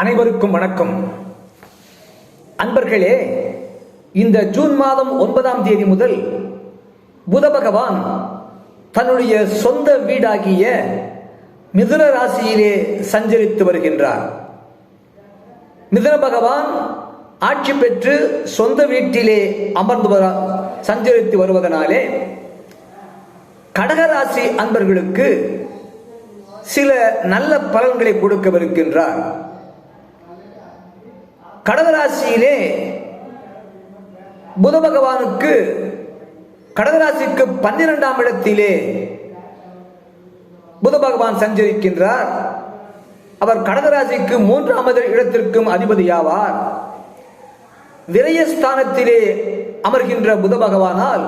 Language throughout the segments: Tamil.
அனைவருக்கும் வணக்கம். அன்பர்களே இந்த ஜூன் மாதம் ஒன்பதாம் தேதி முதல் புத பகவான் தன்னுடைய சொந்த வீடாகிய மிதுன ராசியிலே சஞ்சரித்து வருகின்றார். மிதுன பகவான் ஆட்சி பெற்று சொந்த வீட்டிலே அமர்ந்து வர சஞ்சரித்து வருவதனாலே கடகராசி அன்பர்களுக்கு சில நல்ல பலன்களை கொடுக்கவிருக்கின்றார். கடகராசியிலே புத பகவானுக்கு கடகராசிக்கு பன்னிரெண்டாம் இடத்திலே புத பகவான் சஞ்சரிக்கின்றார். அவர் கடகராசிக்கு மூன்றாவது இடத்திற்கும் அதிபதியாவார். விரயஸ்தானத்திலே அமர்கின்ற புத பகவானால்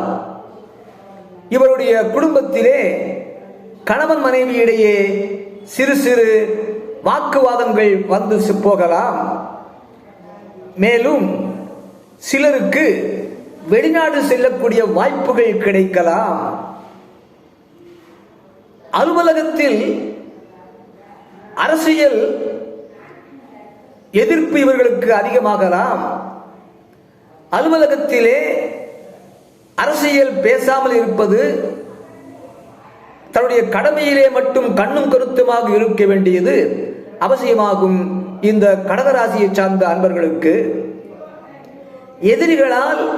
இவருடைய குடும்பத்திலே கணவன் மனைவியிடையே சிறு சிறு வாக்குவாதங்கள் வந்து போகலாம். மேலும் சிலருக்கு வெளிநாடு செல்லக்கூடிய வாய்ப்புகள் கிடைக்கலாம். அலுவலகத்தில் அரசியல் எதிர்ப்பு இவர்களுக்கு அதிகமாகலாம். அலுவலகத்திலே அரசியல் பேசாமல் இருப்பது தன்னுடைய கடமையிலே மட்டும் கண்ணும் கருத்துமாக இருக்க வேண்டியது அவசியமாகும். இந்த கடகராசியை சார்ந்த அன்பர்களுக்கு எதிரிகளால்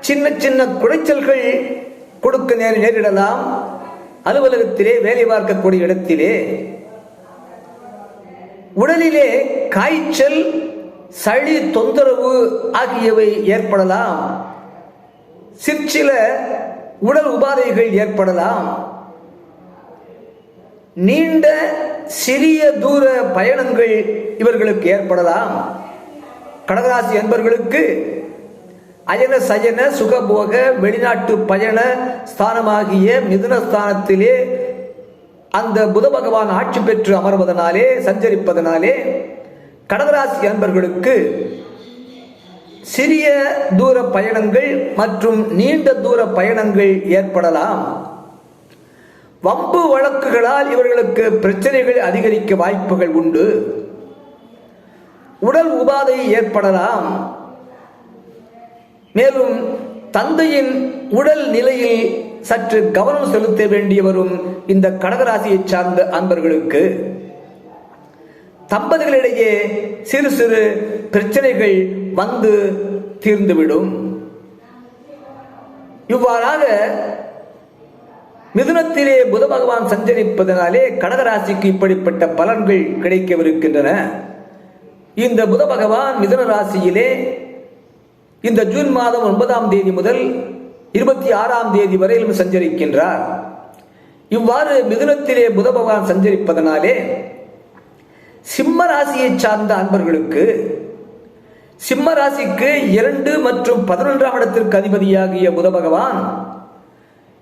சின்ன சின்ன குடைச்சல்கள் கொடுக்க நேர- நேரிடலாம். அலுவலகத்திலே வேலை பார்க்கக்கூடிய இடத்திலே உடலிலே காய்ச்சல் சளி தொந்தரவு ஆகியவை ஏற்படலாம். சிற்சில உடல் உபாதைகள் ஏற்படலாம். நீண்ட சிறிய தூர பயணங்கள் இவர்களுக்கு ஏற்படலாம். கடகராசி என்பர்களுக்கு அயன சயன சுகபோக வெளிநாட்டு பயண ஸ்தானமாகிய மிதுன ஸ்தானத்திலே அந்த புத பகவான் ஆட்சி பெற்று அமர்வதனாலே சஞ்சரிப்பதனாலே கடகராசி அன்பர்களுக்கு சிறிய தூர பயணங்கள் மற்றும் நீண்ட தூர பயணங்கள் ஏற்படலாம். வம்பு வழக்குகளால் இவர்களுக்கு பிரச்சனைகள் அதிகரிக்க வாய்ப்புகள் உண்டு. உடல் உபாதை ஏற்படலாம். மேலும் தந்தையின் உடல் நிலையில் சற்று கவனம் செலுத்த வேண்டிய வரும் இந்த கடகராசியை சார்ந்த அன்பர்களுக்கு தம்பதிகளிடையே சிறு சிறு பிரச்சனைகள் வந்து தீர்ந்துவிடும். இவ்வாறாக மிதுனத்திலே புத பகவான் சஞ்சரிப்பதனாலே கடகராசிக்கு இப்படிப்பட்ட பலன்கள் கிடைக்கவிருக்கின்றன. இந்த புத பகவான் மிதுன ராசியிலே இந்த ஜூன் மாதம் ஒன்பதாம் தேதி முதல் இருபத்தி ஆறாம் தேதி வரையிலும் சஞ்சரிக்கின்றார். இவ்வாறு மிதுனத்திலே புத பகவான் சஞ்சரிப்பதனாலே சிம்ம ராசியை சார்ந்த அன்பர்களுக்கு சிம்ம ராசிக்கு இரண்டு மற்றும் பதினொன்றாம் இடத்திற்கு அதிபதியாகிய புத பகவான்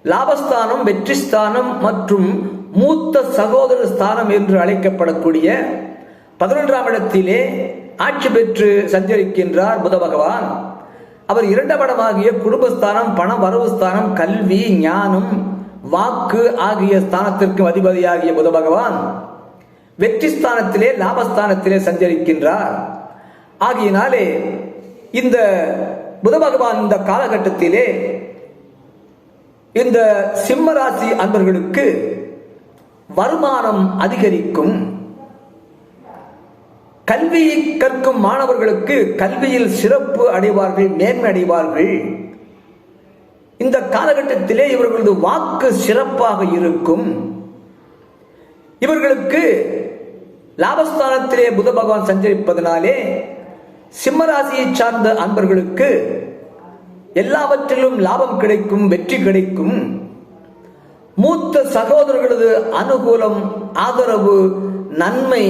லாபஸ்தானம் வெற்றி ஸ்தானம் மற்றும் மூத்த சகோதர ஸ்தானம் என்று அழைக்கப்படக்கூடிய பதினொன்றாம் இடத்திலே ஆட்சி பெற்று சஞ்சரிக்கின்றார் புத பகவான். அவர் இரண்டாம் இடமாகிய குடும்பஸ்தானம் பண வரவு ஸ்தானம் கல்வி ஞானம் வாக்கு ஆகிய ஸ்தானத்திற்கும் அதிபதியாகிய புத பகவான் வெற்றி ஸ்தானத்திலே லாபஸ்தானத்திலே சஞ்சரிக்கின்றார். ஆகியனாலே இந்த புத பகவான் இந்த காலகட்டத்திலே இந்த சிம்மராசி அன்பர்களுக்கு வருமானம் அதிகரிக்கும். கல்வியை கற்கும் மாணவர்களுக்கு கல்வியில் சிறப்பு அடைவார்கள் மேன்மை அடைவார்கள். இந்த காலகட்டத்திலே இவர்களது வாக்கு சிறப்பாக இருக்கும். இவர்களுக்கு லாபஸ்தானத்திலே புத பகவான் சஞ்சரிப்பதனாலே சிம்மராசியை சார்ந்த அன்பர்களுக்கு எல்லாவற்றிலும் லாபம் கிடைக்கும் வெற்றி கிடைக்கும். மூத்த சகோதரர்களது அனுகூலம் ஆதரவு நன்மை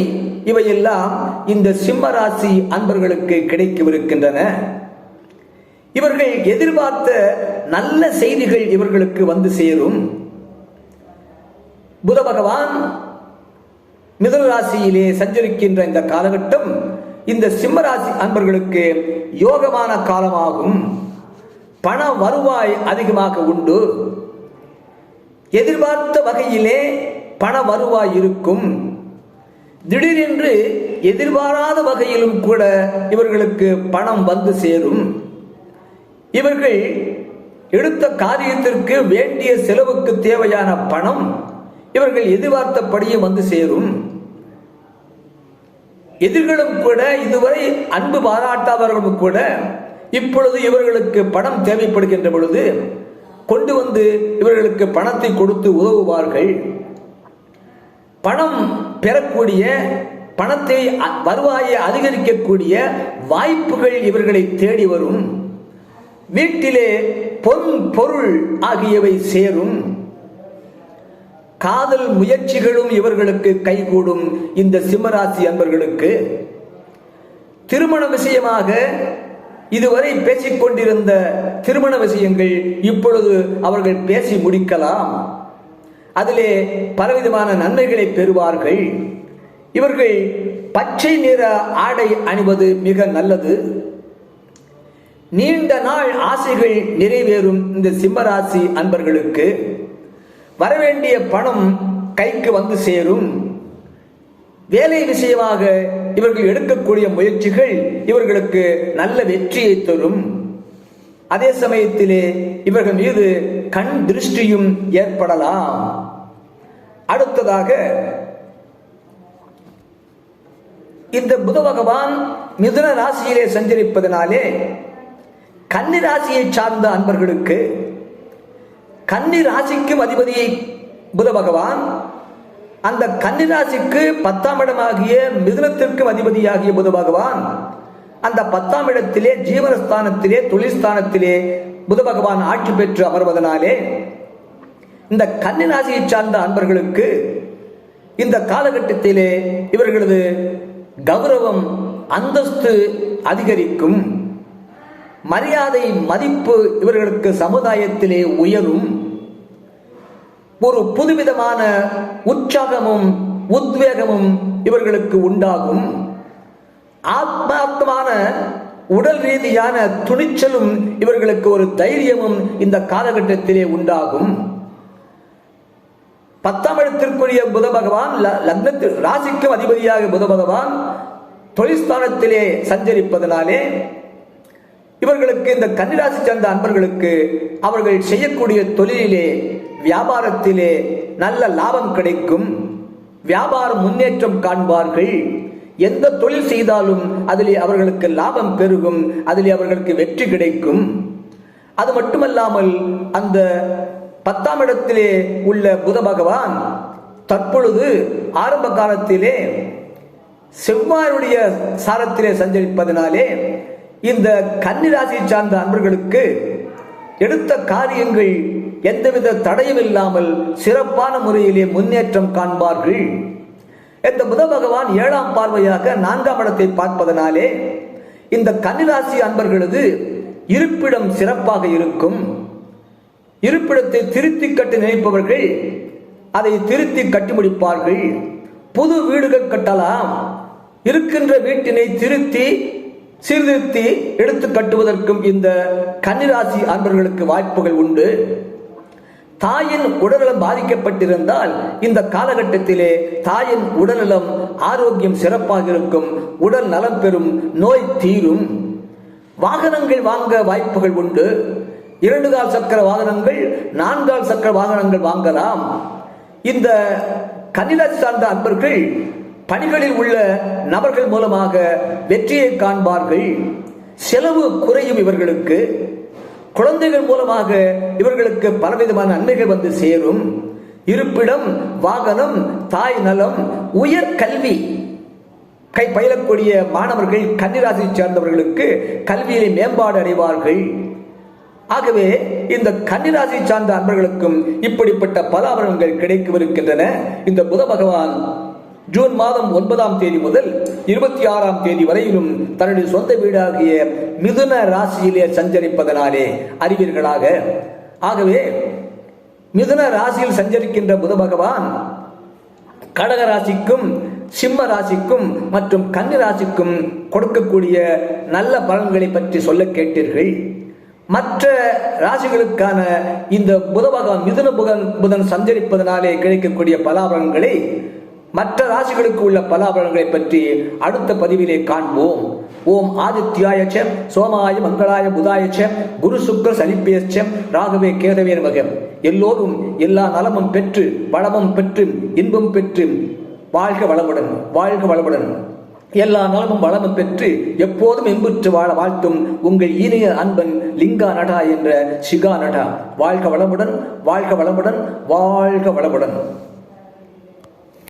இவையெல்லாம் இந்த சிம்ம ராசி அன்பர்களுக்கு கிடைக்கவிருக்கின்றன. இவர்கள் எதிர்பார்த்த நல்ல செய்திகள் இவர்களுக்கு வந்து சேரும். புத பகவான் மிதுன ராசியிலே சஞ்சரிக்கின்ற இந்த காலகட்டம் இந்த சிம்ம ராசி அன்பர்களுக்கு யோகமான காலமாகும். பண வருவாய் அதிகமாக உண்டு. எதிர்பார்த்த வகையிலே பண வருவாய் இருக்கும். திடீரென்று எதிர்பாராத வகையிலும் கூட இவர்களுக்கு பணம் வந்து சேரும். இவர்கள் எடுத்த காரியத்திற்கு வேண்டிய செலவுக்கு தேவையான பணம் இவர்கள் எதிர்பார்த்தபடியே வந்து சேரும். எதிர்களும் கூட இதுவரை அன்பு பாராட்டாதவர்களும் கூட இப்பொழுது இவர்களுக்கு பணம் தேவைப்படுகின்ற பொழுது கொண்டு வந்து இவர்களுக்கு பணத்தை கொடுத்து உதவுவார்கள். பணம் பெறக்கூடிய பணத்தை அ- வருவாயை அதிகரிக்கக்கூடிய வாய்ப்புகள் இவர்களை தேடி வரும். வீட்டிலே பொன் பொருள் ஆகியவை சேரும். காதல் முயற்சிகளும் இவர்களுக்கு கைகூடும் இந்த சிம்மராசி அன்பர்களுக்கு. திருமண விஷயமாக இதுவரை பேசிக்கொண்டிருந்த திருமண விஷயங்கள் இப்பொழுது அவர்கள் பேசி முடிக்கலாம். அதிலே பலவிதமான நன்மைகளை பெறுவார்கள். இவர்கள் பச்சை நிற ஆடை அணிவது மிக நல்லது. நீண்ட நாள் ஆசைகள் நிறைவேறும் இந்த சிம்மராசி அன்பர்களுக்கு. வரவேண்டிய பணம் கைக்கு வந்து சேரும். வேலை விஷயமாக இவர்கள் எடுக்கக்கூடிய முயற்சிகள் இவர்களுக்கு நல்ல வெற்றியை தரும். அதே சமயத்திலே இவர்கள் மீது கண் திருஷ்டியும் ஏற்படலாம். அடுத்ததாக இந்த புத பகவான் மிதுன ராசியிலே சஞ்சரிப்பதனாலே கன்னி ராசியை சார்ந்த அன்பர்களுக்கு கன்னி ராசிக்கும் அதிபதி புத பகவான் அந்த கன்னி ராசிக்கு பத்தாம் இடமாகிய மிதுனத்திற்கும் அதிபதியாகிய புத பகவான் அந்த பத்தாம் இடத்திலே ஜீவனஸ்தானத்திலே தொழில்ஸ்தானத்திலே புத பகவான் ஆட்சி பெற்று அமர்வதனாலே இந்த கன்னிராசியை சார்ந்த அன்பர்களுக்கு இந்த காலகட்டத்திலே இவர்களது கௌரவம் அந்தஸ்து அதிகரிக்கும். மரியாதை மதிப்பு இவர்களுக்கு சமுதாயத்திலே உயரும். ஒரு புதுவிதமான உற்சாகமும் உத்வேகமும் இவர்களுக்கு உண்டாகும். ஆத்மார்த்தமான உடல் ரீதியான துணிச்சலும் இவர்களுக்கு ஒரு தைரியமும் இந்த காலகட்டத்திலே உண்டாகும். பத்தாம் இடத்திற்குரிய புத பகவான் ல- லக்னத்தில் ராசிக்கும் அதிபதியாக புத பகவான் தொழில்ஸ்தானத்திலே சஞ்சரிப்பதனாலே இவர்களுக்கு இந்த கன்னிராசி சேர்ந்த அன்பர்களுக்கு அவர்கள் செய்யக்கூடிய தொழிலிலே வியாபாரத்திலே நல்ல லாபம் கிடைக்கும். வியாபாரம் முன்னேற்றம் காண்பார்கள். எந்த தொழில் செய்தாலும் அதிலே அவர்களுக்கு லாபம் பெருகும் அதிலே அவர்களுக்கு வெற்றி கிடைக்கும். அது மட்டுமல்லாமல் அந்த பத்தாம் இடத்திலே உள்ள புத பகவான் தற்பொழுது ஆரம்ப காலத்திலே செவ்வாயுடைய சாரத்திலே சஞ்சரிப்பதனாலே இந்த கன்னிராசியை சார்ந்த அன்பர்களுக்கு எடுத்த காரியங்கள் எந்தவித தடையும் இல்லாமல் சிறப்பான முறையிலே முன்னேற்றம் காண்பார்கள். இந்த புத பகவான் ஏழாம் பார்வையாக நான்காம் இடத்தை பார்ப்பதனாலே இந்த கன்னிராசி அன்பர்களது இருப்பிடம் சிறப்பாக இருக்கும். இருப்பிடத்தை திருத்தி கட்டி நினைப்பவர்கள் அதை திருத்தி கட்டி முடிப்பார்கள். புது வீடுகள் கட்டலாம். இருக்கின்ற வீட்டினை திருத்தி சீர்திருத்தி எடுத்து கட்டுவதற்கும் இந்த கன்னிராசி அன்பர்களுக்கு வாய்ப்புகள் உண்டு. தாயின் உடல்நலம் பாதிக்கப்பட்டிருந்தால் இந்த காலகட்டத்திலே தாயின் உடல்நலம் ஆரோக்கியம் சிறப்பாக இருக்கும் உடல் நலம் பெறும் நோய் தீரும். வாகனங்கள் வாங்க வாய்ப்புகள் உண்டு. இரண்டு கால் சக்கர வாகனங்கள் நான்கால் சக்கர வாகனங்கள் வாங்கலாம். இந்த கன்னிராசி சார்ந்த அன்பர்கள் பணிகளில் உள்ள நபர்கள் மூலமாக வெற்றியை காண்பார்கள். செலவு குறையும் இவர்களுக்கு. குழந்தைகள் மூலமாக இவர்களுக்கு பலவிதமான நன்மைகள் வந்து சேரும். இருப்பிடம் வாகனம் தாய் நலம் உயர் கல்வி. கை பயிலக்கூடிய மாணவர்கள் கன்னிராசியை சார்ந்தவர்களுக்கு கல்வியிலே மேம்பாடு அடைவார்கள். ஆகவே இந்த கன்னிராசி சார்ந்த அன்பர்களுக்கும் இப்படிப்பட்ட பலாபலன்கள் கிடைக்கவிருக்கின்றன இந்த புத பகவான் ஜூன் மாதம் ஒன்பதாம் தேதி முதல் இருபத்தி ஆறாம் தேதி வரையிலும் தன்னுடைய சொந்த வீடாகிய மிதுன ராசியிலே சஞ்சரிப்பதனாலே அறிவீர்களாக. ஆகவே மிதுன ராசியில் சஞ்சரிக்கின்ற புத பகவான் கடக ராசிக்கும் சிம்ம ராசிக்கும் மற்றும் கன்னி ராசிக்கும் கொடுக்கக்கூடிய நல்ல பலன்களை பற்றி சொல்ல கேட்டீர்கள். மற்ற ராசிகளுக்கான இந்த புத பகவான் மிதுன புகன் புதன் சஞ்சரிப்பதனாலே கிடைக்கக்கூடிய பலாபலன்களை மற்ற ராசிகளுக்கு உள்ள பலாபலன்களை பற்றி அடுத்த பதிவிலே காண்போம். ஓம் ஆதித்யாயச்ச சோமாய மங்களாய புதாயச்ச குரு சுக்கர சனிப்பேச்ச ராகவே கேதவே நமக எல்லோரும் எல்லா நலமும் பெற்று வளமும் பெற்று இன்பம் பெற்று வாழ்க வளமுடன் வாழ்க வளமுடன். எல்லா நலமும் வளமும் பெற்று எப்போதும் இன்புற்று வாழ வாழ்த்தும் உங்கள் இனிய அன்பன் லிங்கா நடா என்ற சிகா நடா வாழ்க வளமுடன் வாழ்க வளமுடன் வாழ்க வளமுடன்.